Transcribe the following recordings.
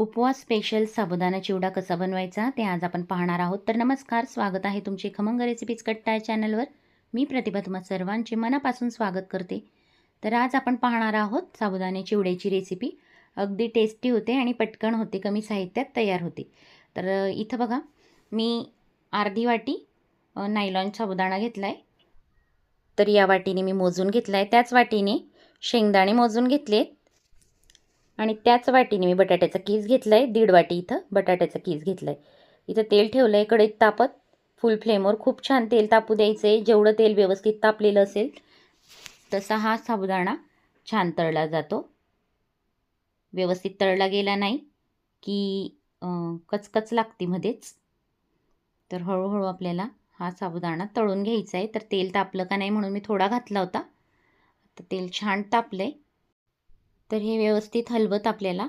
उपवास स्पेशल साबुदाणा चिवडा कसा बनवायचा ते आज आपण पाहणार आहोत. तर नमस्कार स्वागत आहे तुमचे खमंग रेसिपीज कट्टा या चॅनलवर मी प्रतिभा तुम्हा सर्वांचे मनापासून स्वागत करते. तर आज आपण पाहणार आहोत साबुदाणे चिवड्याची रेसिपी अगदी टेस्टी होते आणि पटकन होते कमी साहित्यात तयार होते. तर इथं बघा मी अर्धी वाटी नायलॉन साबुदाणा घेतला आहे तर या वाटीने मी मोजून घेतला आहे त्याच वाटीने शेंगदाणे मोजून घेतलेत. आणि त्याच वाटीने मी बटाट्याचा कीस घेतला आहे दीड वाटी इथं बटाट्याचा कीस घेतला आहे इथं तेल ठेवलं आहे कढईत तापत. फुल फ्लेमवर खूप छान तेल तापू द्यायचं आहे जेवढं तेल व्यवस्थित तापलेलं असेल तसा हा साबुदाणा छान तळला जातो. व्यवस्थित तळला गेला नाही की कचकच लागते मध्येच. तर हळूहळू आपल्याला हा साबुदाणा तळून घ्यायचा आहे तर तेल तापलं का नाही म्हणून मी थोडा घातला होता. तर तेल छान तापलं आहे तर हे व्यवस्थित हलवत आपल्याला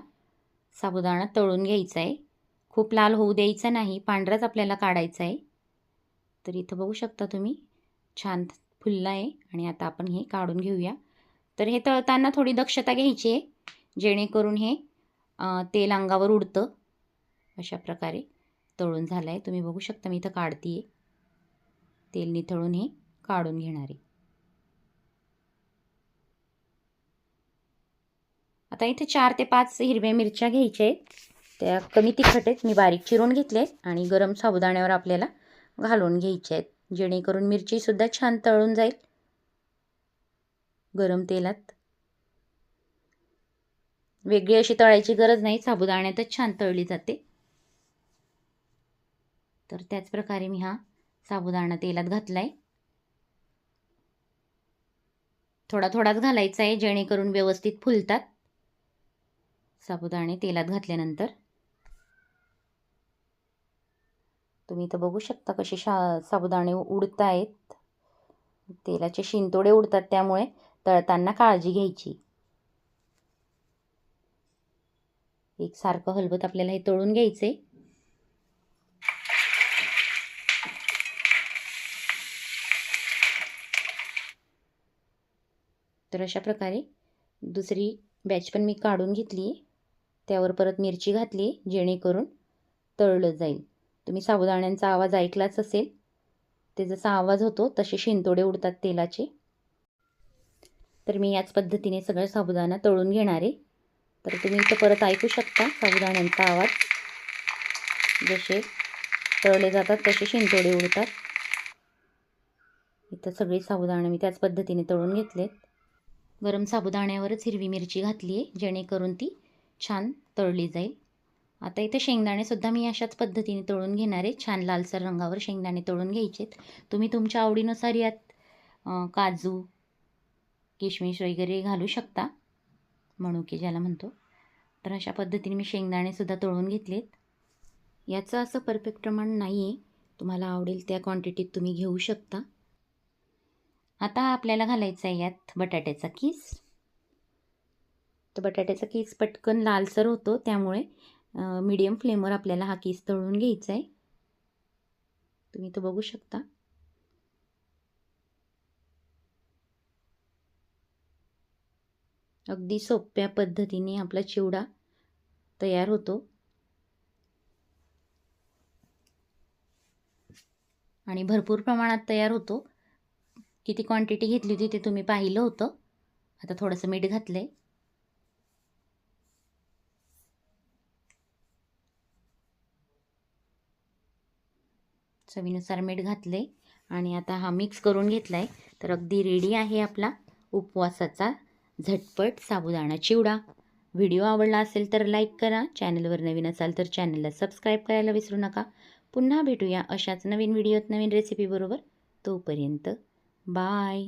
साबुदाणा तळून घ्यायचा आहे खूप लाल होऊ द्यायचा नाही पांढराच आपल्याला काढायचा आहे तर इथं बघू शकता तुम्ही छान फुलला आहे आणि आता आपण हे काढून घेऊया. तर हे तळताना थोडी दक्षता घ्यायची आहे जेणेकरून हे तेल अंगावर उडतं. अशा प्रकारे तळून झालं आहे तुम्ही बघू शकता मी इथं काढते आहे तेल निथळून हे काढून घेणार. आहे आता इथे चार ते पाच हिरव्या मिरच्या घ्यायच्या आहेत. त्या कमी तिखट आहेत. मी बारीक चिरून घेतले आहेत आणि गरम साबुदाण्यावर आपल्याला घालून घ्यायच्या आहेत. जेणेकरून मिरचीसुद्धा छान तळून जाईल. गरम तेलात. वेगळी अशी तळायची गरज नाही. साबुदाण्यातच छान तळली जाते. तर त्याच प्रकारे मी हा साबुदाणा तेलात घातला आहे थोडा थोडाच घालायचा आहे. जेणेकरून व्यवस्थित फुलतात. साबुदाणे तेलात घातल्यानंतर. तुम्ही इथं बघू शकता कसे शा साबुदाणे उडत आहेत तेलाचे शिंतोडे उडतात त्यामुळे तळताना काळजी घ्यायची. एक सारखं हलवत आपल्याला हे तळून घ्यायचे. तर अशा प्रकारे दुसरी बॅच पण मी काढून घेतली आहे त्यावर परत मिरची घातली आहे जेणेकरून तळलं जाईल. तुम्ही साबुदाण्यांचा आवाज ऐकलाच असेल. ते जसा आवाज होतो तसे शिंतोडे उडतात तेलाचे. तर मी याच पद्धतीने सगळं साबुदाणा तळून घेणार. आहे तर तुम्ही इथं परत ऐकू शकता साबुदाण्यांचा आवाज. जसे तळले जातात तसे शिंतोडे उडतात. इथं सगळी साबुदाणे मी त्याच पद्धतीने तळून घेतलेत. गरम साबुदाण्यावरच हिरवी मिरची घातली आहे जेणेकरून ती छान तळली जाईल. आता इथे शेंगदाणेसुद्धा मी अशाच पद्धतीने तळून घेणार आहे. छान लालसर रंगावर शेंगदाणे तळून घ्यायचेत. तुम्ही तुमच्या आवडीनुसार यात काजू किशमिश वगैरे घालू शकता. म्हणू की ज्याला म्हणतो. तर अशा पद्धतीने मी शेंगदाणेसुद्धा तळून घेतलेत. याचं असं परफेक्ट प्रमाण नाही आहे तुम्हाला आवडेल त्या क्वांटिटीत तुम्ही घेऊ शकता. आता आपल्याला घालायचा आहे यात बटाट्याचा कीस. बटाट्याचा केस पटकन लालसर होतो त्यामुळे मीडियम फ्लेमवर आपल्याला हा केस तळून घ्यायचा आहे तुम्ही तो बघू शकता. अगदी सोप्या पद्धतीने आपला चिवडा तयार होतो. आणि भरपूर प्रमाणात तयार होतो. किती क्वांटिटी घेतली होती ते तुम्ही पाहिलं होतं. आता थोडंसं मीठ घातलं आहे चवीनुसार मीठ घातले आणि आता हा मिक्स करून घेतला आहे तर अगदी रेडी आहे आपला उपवासाचा झटपट साबुदाणा चिवडा. व्हिडिओ आवडला असेल तर लाईक करा. चॅनलवर नवीन असाल तर चॅनलला सबस्क्राईब करायला विसरू नका. पुन्हा भेटूया अशाच नवीन व्हिडिओत नवीन रेसिपीबरोबर तोपर्यंत बाय